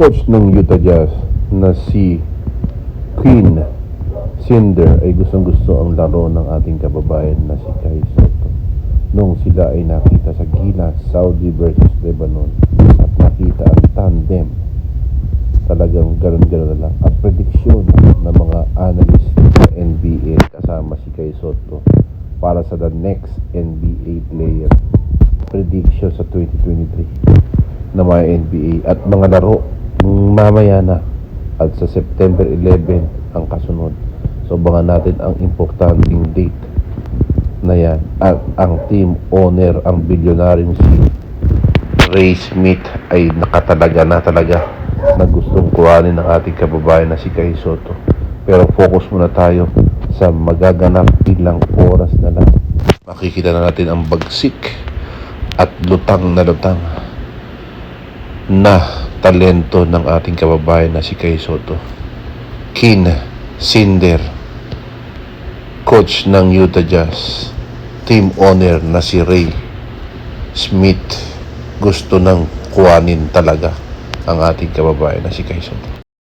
coach ng Utah Jazz na si Queen Cinder ay gustong gusto ang laro ng ating kababayan na si Kai Soto. Nung sila ay nakita sa Gilas, Saudi versus Lebanon at nakita ang tandem talagang ganun-ganun na lang at prediksyon ng mga analyst sa NBA kasama si Kai Soto para sa the next NBA player prediction sa 2023 na mga NBA at mga laro mamaya na at sa September 11 ang kasunod so abangan natin ang importanteng date na yan at ang team owner ang bilyonaryong si Ray Smith ay nakatalaga na talaga na gustong kuhanin ng ating kababayan na si Kai Soto. Pero focus muna tayo sa magaganap ilang oras na lang. Makikita na natin ang bagsik at lutang na lutang na talento ng ating kababayan na si Kai Soto. Kin Cinder, coach ng Utah Jazz, team owner na si Ray Smith gusto nang kuhanin talaga ang ating kababayan na si Kai Soto.